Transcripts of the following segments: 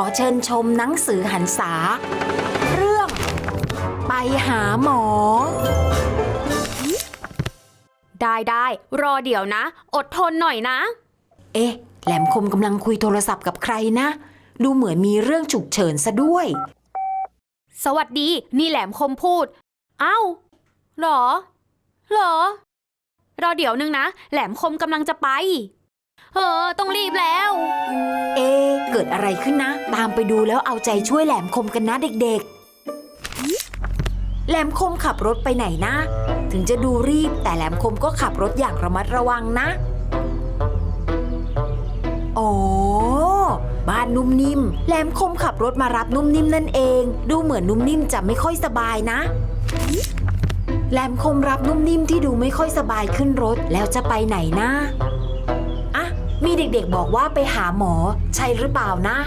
อเชิญชมหนังสือหันษา เรื่อง ไปหาหมอ ได้ได้รอเดี๋ยวนะ อดทนหน่อยนะ เอ๊ะ แหลมคมกำลังคุยโทรศัพท์กับใครนะ ดูเหมือนมีเรื่องฉุกเฉินซะด้วย สวัสดีนี่แหลมคมพูด เอ้าเหรอเหรอ รอเดี๋ยวนึงนะ แหลมคมกำลังจะไป เออต้องรีบแล้ว เอ๊ะเกิดอะไรขึ้นนะ ตามไปดูแล้วเอาใจช่วยแหลมคมกันนะเด็กๆ แหลมคมขับรถไปไหนนะ ถึงจะดูรีบแต่แหลมคมก็ขับรถอย่างระมัดระวังนะ โอ๋อบ้านนุ่มนิ่ม แหลมคมขับรถมารับนุ่มนิ่มนั่นเอง ดูเหมือนนุ่มนิ่มจะไม่ค่อยสบายนะแหลมคมรับนุ่มนิ่มที่ดูไม่ค่อยสบายขึ้นรถแล้วจะไปไหนนะ มีเด็กๆบอกว่าไปหาหมอใช่หรือเปล่านะ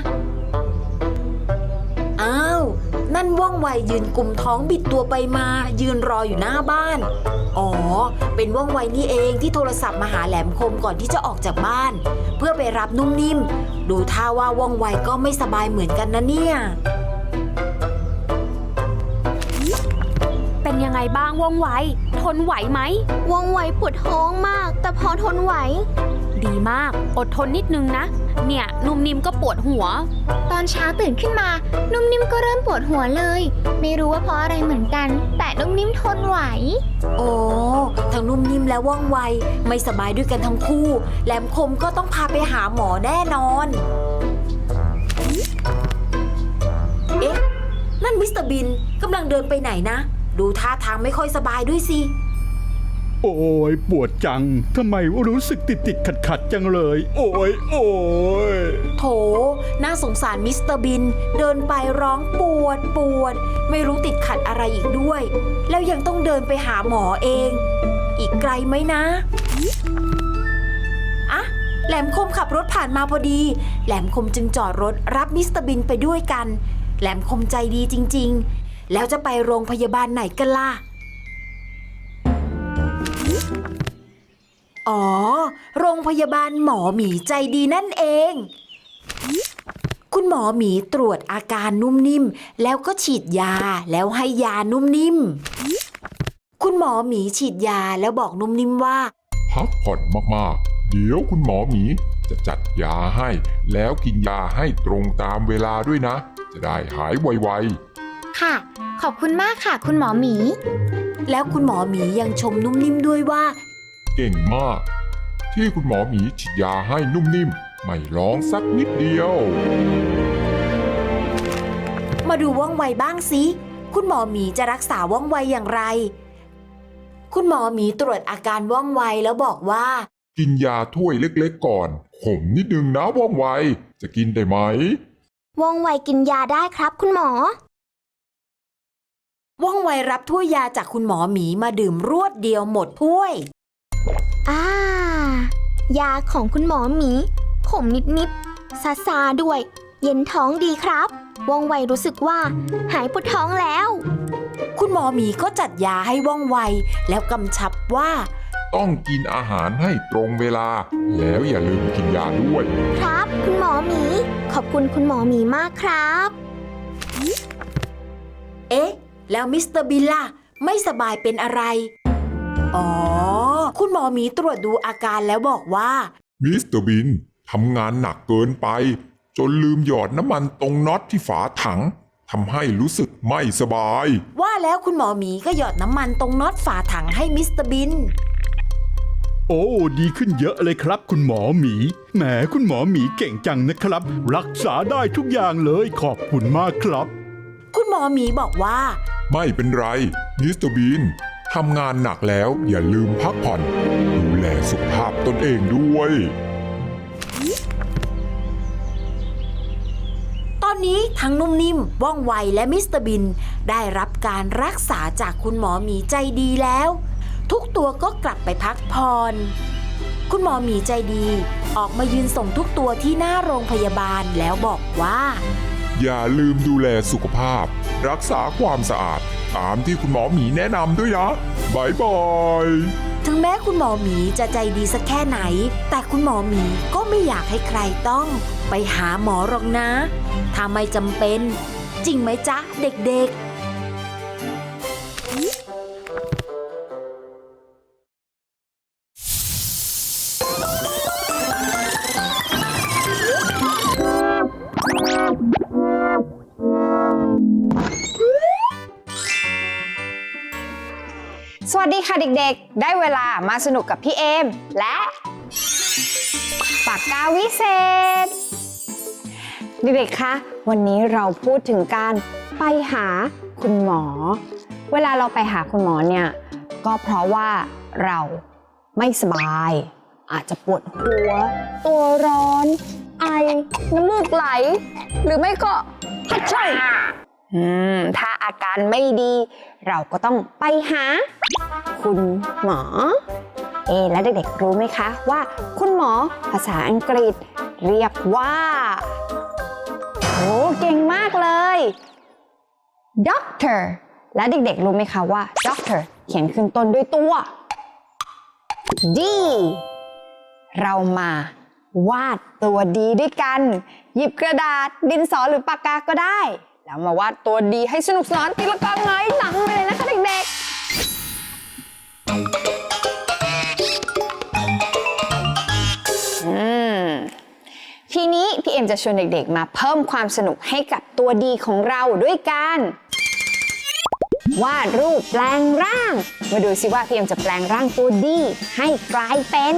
อ้าว นั่นว่องไวยืนกลุ่มท้องบิดตัวไปมา ยืนรออยู่หน้าบ้าน อ๋อ เป็นว่องไวนี่เองที่โทรศัพท์มาหาแหลมคมก่อนที่จะออกจากบ้าน เพื่อไปรับนุ่มนิ่ม ดูท่าว่าว่องไวก็ไม่สบายเหมือนกันนะเนี่ย เป็นยังไงบ้างว่องไว ทนไหวไหม ว่องไวปวดท้องมาก แต่พอทนไหว ดีมาก อดทนนิดนึงนะ เนี่ย นุ่มนิ่มก็ปวดหัว ตอนเช้าตื่นขึ้นมา นุ่มนิ่มก็เริ่มปวดหัวเลย ไม่รู้ว่าเพราะอะไรเหมือนกัน แต่นุ่มนิ่มทนไหว โอ้ทั้งนุ่มนิ่มและว่องไว ไม่สบายด้วยกันทั้งคู่ แหลมคมก็ต้องพาไปหาหมอแน่นอน เอ๊ะ นั่นมิสเตอร์บินกำลังเดินไปไหนนะ ดูท่าทางไม่ค่อยสบายด้วยสิ โอ้ยปวดจังทำไมรู้สึกติดติดขัดขัดจังเลย โอ้ยโอ้ยโถ น่าสงสารมิสเตอร์บิน เดินไปร้องปวดปวด ไม่รู้ติดขัดอะไรอีกด้วย แล้วยังต้องเดินไปหาหมอเอง อีกไกลไหมนะอะแหลมคมขับรถผ่านมาพอดี แหลมคมจึงจอดรถรับมิสเตอร์บินไปด้วยกัน แหลมคมใจดีจริง ๆ แล้วจะไปโรงพยาบาลไหนกันล่ะ อ๋อ โรงพยาบาลหมอหมีใจดีนั่นเอง คุณหมอหมีตรวจอาการนุ่มนิ่ม แล้วก็ฉีดยาแล้วให้ยานุ่มนิ่ม คุณหมอหมีฉีดยาแล้วบอกนุ่มนิ่มว่า พักผ่อนมากๆ เดี๋ยวคุณหมอหมีจะจัดยาให้ แล้วกินยาให้ตรงตามเวลาด้วยนะ จะได้หายไวค่ะ ขอบคุณมากค่ะ คุณหมอหมี แล้วคุณหมอหมียังชมนุ่มนิ่มด้วยว่าๆ เก่งมาก ที่คุณหมอหมีฉีดยาให้นุ่มนิ่ม ไม่ร้องสักนิดเดียว มาดูว่องไวบ้างสิ คุณหมอหมีจะรักษาว่องไวอย่างไร คุณหมอหมีตรวจอาการว่องไวแล้วบอกว่า กินยาถ้วยเล็กๆก่อน ขมนิดนึงนะว่องไว จะกินได้ไหม ว่องไวกินยาได้ครับคุณหมอ ว่องไวรับถ้วยยาจากคุณหมอหมีมาดื่มรวดเดียวหมดถ้วย อ่า ยาของคุณหมอหมีขมนิดๆซาซาๆด้วย เย็นท้องดีครับ ว่องไวรู้สึกว่า หายปวดท้องแล้ว คุณหมอหมีก็จัดยาให้ว่องไว แล้วกำชับว่า ต้องกินอาหารให้ตรงเวลา แล้วอย่าลืมกินยาด้วย ครับ คุณหมอหมี ขอบคุณคุณหมอหมีมากครับ เอ๊ะ แล้วมิสเตอร์บิลล่ะ ไม่สบายเป็นอะไร อ๋อ คุณหมอหมีตรวจดูอาการแล้วบอกว่า มิสเตอร์บินทำงานหนักเกินไป จนลืมหยอดน้ำมันตรงน็อตที่ฝาถังทำให้รู้สึกไม่สบาย ว่าแล้วคุณหมอหมีก็หยอดน้ำมันตรงน็อตฝาถังให้มิสเตอร์บิน โอ้ ดีขึ้นเยอะเลยครับ คุณหมอหมี แหมคุณหมอหมีเก่งจังนะครับ รักษาได้ทุกอย่างเลยขอบคุณมากครับ คุณหมอหมีบอกว่า ไม่เป็นไรมิสเตอร์บิน ทำงานหนักแล้วอย่าลืมพักผ่อน ดูแลสุขภาพตนเองด้วย ตอนนี้ทั้งนุ่มนิ่มว่องไวและมิสเตอร์บิน ได้รับการรักษาจากคุณหมอหมีใจดีแล้ว ทุกตัวก็กลับไปพักผ่อนคุณหมอหมีใจดี ออกมายืนส่งทุกตัวที่หน้าโรงพยาบาลแล้วบอกว่า อย่าลืมดูแลสุขภาพ รักษาความสะอาด ตามที่คุณหมอหมีแนะนำด้วยนะบายบาย ถึงแม้คุณหมอหมีจะใจดีสักแค่ไหน แต่คุณหมอหมีก็ไม่อยากให้ใครต้อง ไปหาหมอหรอกนะ ถ้าไม่จำเป็น จริงไหมจ๊ะเด็กๆ เด็กๆ ได้เวลามาสนุกกับพี่เอม และปากกาวิเศษ เด็กๆ คะ วันนี้เราพูดถึงการไปหาคุณหมอ เวลาเราไปหาคุณหมอเนี่ย ก็เพราะว่าเราไม่สบาย อาจจะปวดหัว ตัวร้อน ไอ น้ำมูกไหล หรือไม่ก็ฮัดช่อืม ถ้าอาการไม่ดี เราก็ต้องไปหา คุณหมอ เอ แล้วเด็กๆรู้ไหมคะว่า คุณหมอภาษาอังกฤษ เรียกว่าโอ้เก่งมากเลย doctor และเด็กๆรู้ไหมคะว่า doctor เขียนขึ้นต้นด้วยตัว D เรามาวาดตัวดีด้วยกัน หยิบกระดาษดินสอหรือปากกาก็ได้ แล้วมาวาดตัวดีให้สนุกสนานตีละกาไงหลังไปเลยนะคะเด็กๆอืมทีนี้พี่เอ็มจะชวนเด็กๆ มาเพิ่มความสนุกให้กับตัวดีของเราด้วยการวาดรูปแปลงร่าง มาดูซิว่าพี่เอ็มจะแปลงร่างตัวดีให้กลายเป็น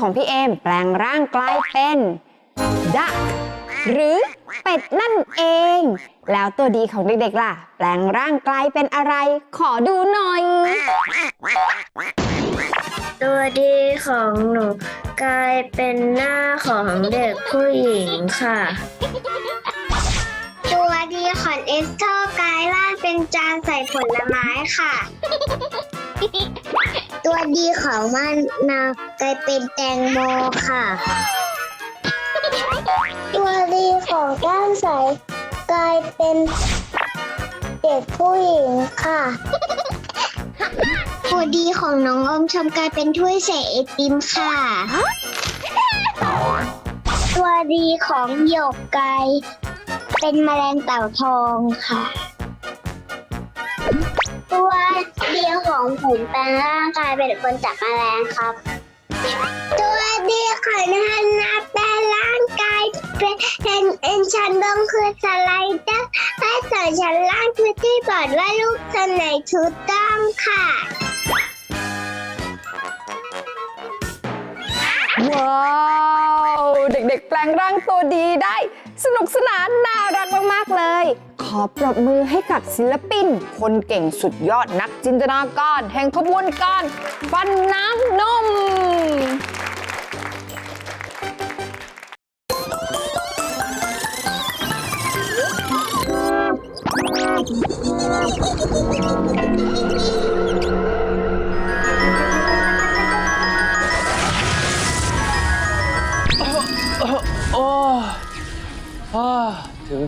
ของพี่เอมแปลงร่างกลายเป็นดักหรือเป็ดนั่นเอง แล้วตัวดีของเด็กๆล่ะ แปลงร่างกลายเป็นอะไร ขอดูหน่อย ตัวดีของหนูกลายเป็นหน้าของเด็กผู้หญิงค่ะ ตัวดีของเอสเตอร์กลายร่างเป็นจานใส่ผลไม้ค่ะ ตัวดีของมันนาวกลายเป็นแตงโมค่ะ ตัวดีของก้มใสกลายเป็นเด็กผู้หญิงค่ะ ตัวดีของน้องอมชมกลายเป็นถ้วยใส่ไอติมค่ะ ตัวดีของหยกกลายเป็นแมลงเต่าทองค่ะ ตัวดีของผมแปลงร่างกายเป็นคนจับแมลงครับ ตัวดีของฮันนาแปลงร่างกายเป็นเป็นเอ็นชันบงคือสไลเดอร์ให้สอนชั้นล่างคือที่บอกว่าลูกสนไหนถูกต้องค่ะ ว้าว เด็กๆ แปลงร่างตัวดีได้ สนุกสนานน่ารักมาก ๆ เลย ขอปรบมือให้กับศิลปิน คนเก่งสุดยอดนักจินตนาการ แห่งขบวนการฟันน้ำนม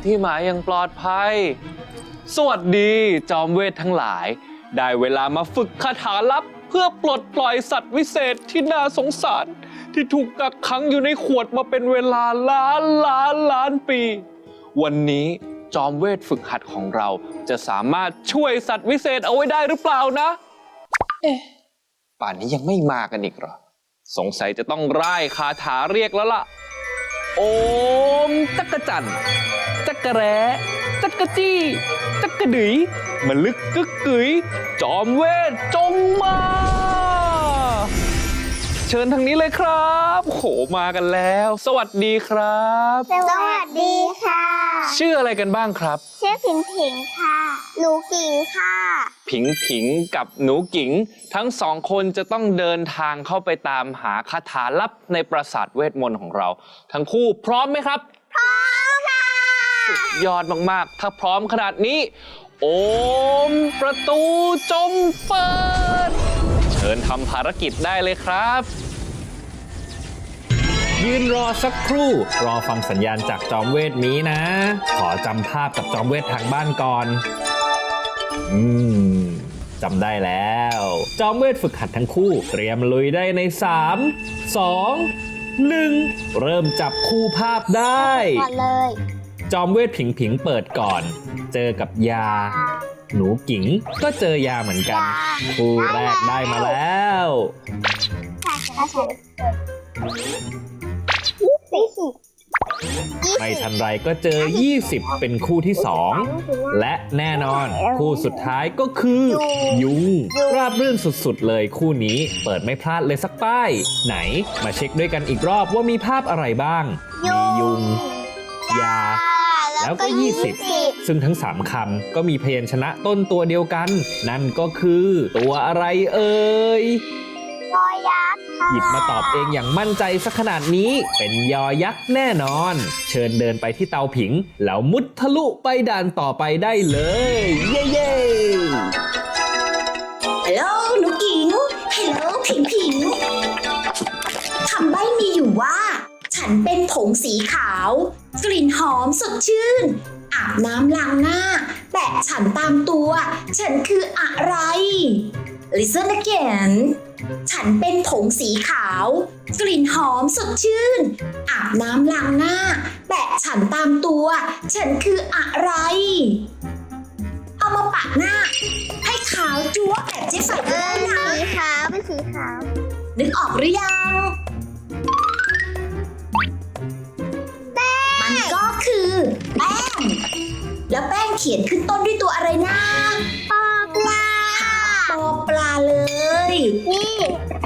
ที่หมายยังปลอดภัย สวัสดีจอมเวททั้งหลาย ได้เวลามาฝึกคาถาลับเพื่อปลดปล่อยสัตว์วิเศษที่น่าสงสาร ที่ถูกกักขังอยู่ในขวดมาเป็นเวลาล้านล้านล้านปี วันนี้จอมเวทฝึกหัดของเราจะสามารถช่วยสัตว์วิเศษเอาไว้ได้หรือเปล่านะ เอ๊ะป่านนี้ยังไม่มากันอีกเหรอ สงสัยจะต้องร่ายคาถาเรียกแล้วล่ะโอ มจักรจันจักรแร้จักรจี้จักรดืยมะลึกกึกกึ๋ยจอมเวทจงมา เชิญทางนี้เลยครับโหมากันแล้ว สวัสดีครับ สวัสดีค่ะ ชื่ออะไรกันบ้างครับ ชื่อผิงผิงค่ะ หนูกิ่งค่ะ ผิงผิงกับหนูกิ๋งทั้งสองคนจะต้องเดินทางเข้าไปตามหาคาถาลับในปราสาทเวทมนต์ของเรา ทั้งคู่พร้อมไหมครับ พร้อมค่ะ สุดยอดมากๆ ถ้าพร้อมขนาดนี้ โอมประตูจงเปิด เชิญทำภารกิจได้เลยครับ ยืนรอสักครู่ รอฟังสัญญาณจากจอมเวทมีนะ ขอจำภาพกับจอมเวททางบ้านก่อน อืมจำได้แล้ว จอมเวทฝึกหัดทั้งคู่ เตรียมลุยได้ใน 3 2 1 เริ่มจับคู่ภาพได้ ก่อนเลย จอมเวทผิงผิงเปิดก่อน เจอกับยา หนูกิ๋งก็เจอยาเหมือนกัน คู่แรกได้มาแล้วใช่ใช่ใช่ยี่สิบไม่ทันไรก็เจอ 20 เป็นคู่ที่ 2 และแน่นอนคู่สุดท้ายก็คือ ยุง ราบรื่นสุดๆ เลยคู่นี้เปิดไม่พลาดเลยสักป้าย ไหนมาเช็คด้วยกันอีกรอบว่ามีภาพอะไรบ้าง มียุง ยา แล้วก็ 20 ซึ่งทั้ง 3คำก็มีพยัญชนะต้นตัวเดียวกัน นั่นก็คือตัวอะไรเอ่ยยอยักษ์ค่ะหยิบมาตอบเองอย่างมั่นใจสักขนาดนี้ เป็นยอยักษ์แน่นอน เชิญเดินไปที่เตาผิง แล้วมุดทะลุไปด่านต่อไปได้เลย เย้เย้ฮัลโหลหนูกิงฮัลโหลผิงผิงคำใบ้มีอยู่ว่า ฉันเป็นผงสีขาว กลิ่นหอมสดชื่น อาบน้ำล้างหน้า แปะฉันตามตัว ฉันคืออะไร Listen again ฉันเป็นผงสีขาว กลิ่นหอมสดชื่น อาบน้ำล้างหน้า แปะฉันตามตัว ฉันคืออะไร เอามาปะหน้า ให้ขาวจั๊วแบบเจ๊ไฝก็ได้นะสีขาวเป็นสีขาว นึกออกหรือยัง แล้วแป้งเขียนขึ้นต้นด้วยตัวอะไรนะปอปลาปอปลาเลย นี่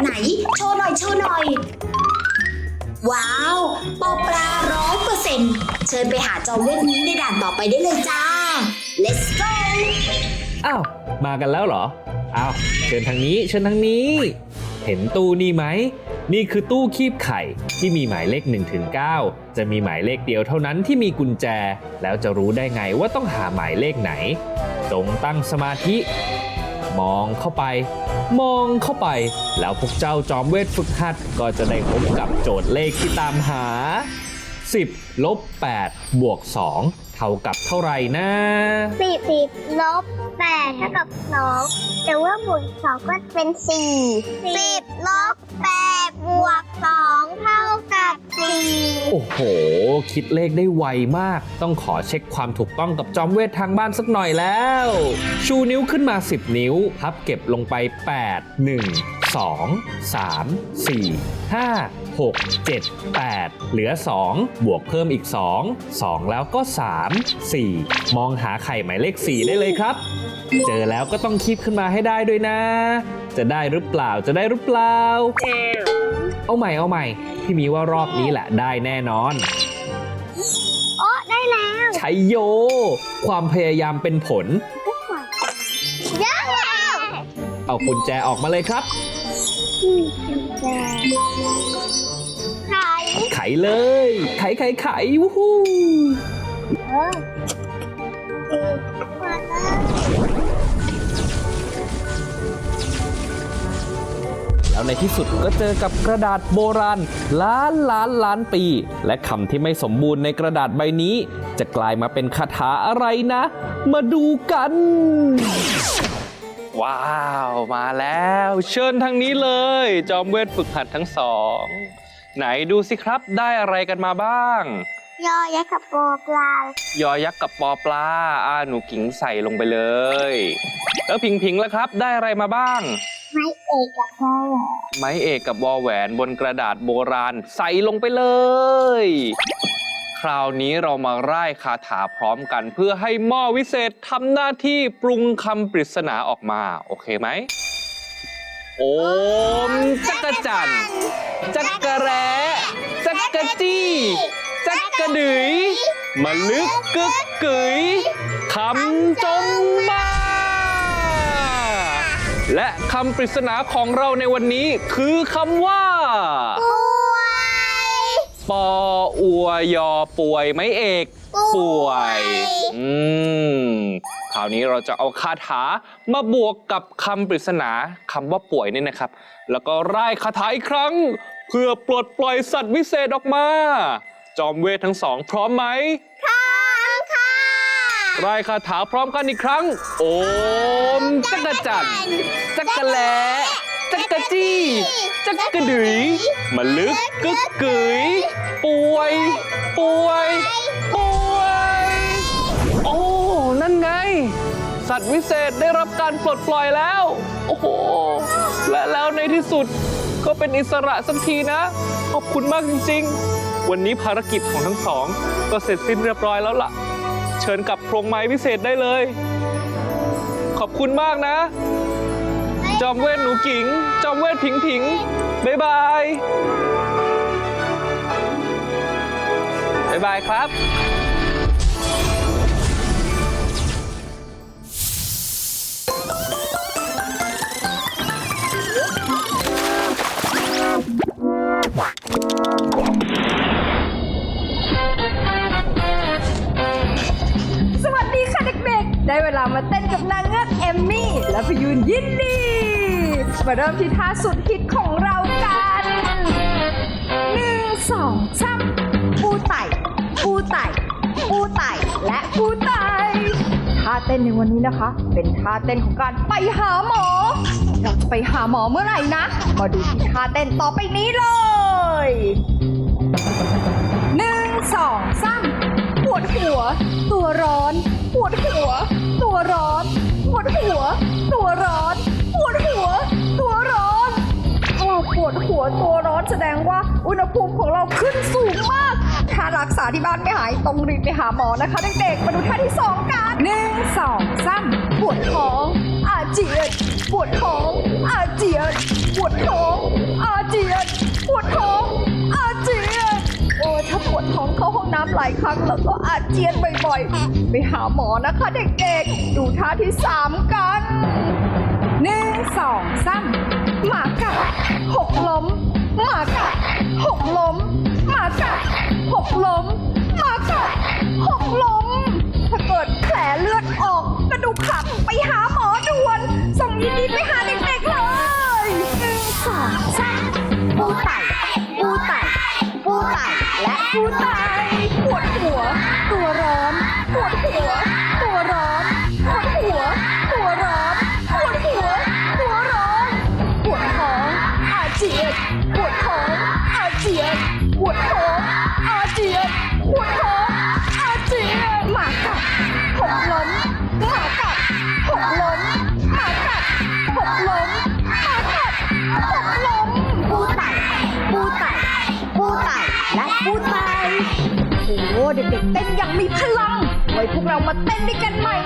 ไหน โชว์หน่อย โชว์หน่อย ว้าว ปอปลาร้อยเปอร์เซ็นต์เชิญไปหาจอมเวทนี้ในด่านต่อไปได้เลยจ้า let's go อ้าว มากันแล้วเหรอ อ้าว เชิญทางนี้ เชิญทางนี้ เห็นตู้นี่ไหม นี่คือตู้คีบไข่ที่มีหมายเลข1ถึงจะมีหมายเลขเดียวเท่านั้นที่มีกุญแจ แล้วจะรู้ได้ไงว่าต้องหาหมายเลขไหน จงตั้งสมาธิ มองเข้าไป มองเข้าไป แล้วพวกเจ้าจอมเวทฝึกหัดก็จะได้พบกับโจทย์เลขที่ตามหา 10ลบ8บวก2 เท่ากับเท่าไหร่นะสิบสิบลบแปดเท่ากับสองแต่ว่าบวกสองก็เป็นสี่สิบลบแปดบวกสองเท่ากับสี่โอ้โห คิดเลขได้ไวมาก ต้องขอเช็คความถูกต้องกับจอมเวททางบ้านสักหน่อยแล้ว ชูนิ้วขึ้นมา 10 นิ้ว พับเก็บลงไป 8 1 2 3 4 5 6 7 8 เหลือ 2 บวกเพิ่มอีก 2 2 แล้วก็ 3 4 มองหาไข่หมายเลข 4 ได้เลยครับ เจอแล้วก็ต้องคีบขึ้นมาให้ได้ด้วยนะ จะได้หรือเปล่าจะได้หรือเปล่า เอาใหม่เอาใหม่ พี่มีว่ารอบนี้แหละได้แน่นอนโอ้ได้แล้วชัยโย ความพยายามเป็นผลเยอะแล้วเอากุญแจออกมาเลยครับไข่ ไขเลย ไขไขไขวู้ฮู้เออมาแล้วแล้วในที่สุดก็เจอกับกระดาษโบราณ ล้านล้านล้านปี และคำที่ไม่สมบูรณ์ในกระดาษใบนี้ จะกลายมาเป็นคาถาอะไรนะ มาดูกัน ว้าว มาแล้ว เชิญทางนี้เลย จอมเวทฝึกหัดทั้งสอง ไหนดูสิครับได้อะไรกันมาบ้าง ยอยักษ์กับโปอปลายอยักษ์กับปอปลาอ่าหนูกิงใส่ลงไปเลย แล้วพิงพิงแล้วครับ ได้อะไรมาบ้าง ไม่เอกกับพ่อไม้เอกกับวอแหวนบนกระดาษโบราณใส่ลงไปเลย คราวนี้เรามาร่ายคาถาพร้อมกัน เพื่อให้หม้อวิเศษทำหน้าที่ปรุงคำปริศนาออกมา โอเคไหม โอมจักรจันทร์จักระแร้จักระจี้จักระดือยมาลึกกึกกึยคำจงมาและคำปริศนาของเราในวันนี้คือคำว่าป่วยปปออัวยอป่วยไหมเอก ป่วย อืมค ราวนี้เราจะเอาคาถามาบวกกับคำปริศนาคำว่าป่วยเนี่ยนะครับ แล้วก็ร่ายคาถาอีกครั้ง เพื่อปลดปล่อยสัตว์วิเศษออกมา จอมเวททั้งสองพร้อมไหมพร้อมค่ะร่ายคาถาพร้อมกันอีกครั้ง โอมจักรจันทร์จักรแลจักรจี้จักรดือยมะลึกกึกกึ๋ยป่วย ป่วยป่วย โอ้ นั่นไง สัตว์วิเศษได้รับการปลดปล่อยแล้ว โอ้โห และแล้วในที่สุดก็เป็นอิสระสักทีนะ ขอบคุณมากจริง ๆ วันนี้ภารกิจของทั้งสอง ก็เสร็จสิ้นเรียบร้อยแล้วล่ะ เชิญกลับโพรงไม้วิเศษได้เลย ขอบคุณมากนะ จอมเวทหนูกิ๋งจอมเวทผิงผิงบ๊ายบายบ๊ายบายครับ กับนางเงือกเอมมี่ และพยูนยินดี มาเริ่มที่ท่าสุดฮิตของเรากันหนึ่งสองสามปูไต่ปูไต่ปูไต่และปูไต่ท่าเต้นในวันนี้นะคะ เป็นท่าเต้นของการไปหาหมอ เราจะไปหาหมอเมื่อไหร่นะ มาดูที่ท่าเต้นต่อไปนี้เลยหนึ่งสองสามปวดหัว ตัวร้อน ปวดหัว ตัวร้อน ปวดหัว ตัวร้อน ปวดหัว ตัวร้อนถ้าเราปวดหัวตัวร้อนแสดงว่าอุณหภูมิของเราขึ้นสูงมาก ถ้ารักษาที่บ้านไม่หายต้องรีบไปหาหมอนะคะเด็กๆมาดูท่าที่สองกันหนึ่งสองสามปวดท้อง อาเจียน ปวดท้อง อาเจียน ปวดท้อง อาเจียน น้ำหลายครั้งแล้วก็อาเจียนบ่อยๆ ไปหาหมอนะคะเด็กๆ ดูท่าที่สามกันหนึ่งสองสามหมากัดหกล้มหมากัดหกล้มหมากัดหกล้มหมากัดหกล้ม ถ้าเกิดแผลเลือดออกกระดูกหักไปหาหมอด่วน ส่งยินดีไปหาเด็กๆเลยหนึ่งสองสามปูไต่ปูไต่ปูไต่และปูไต่ โอ้โห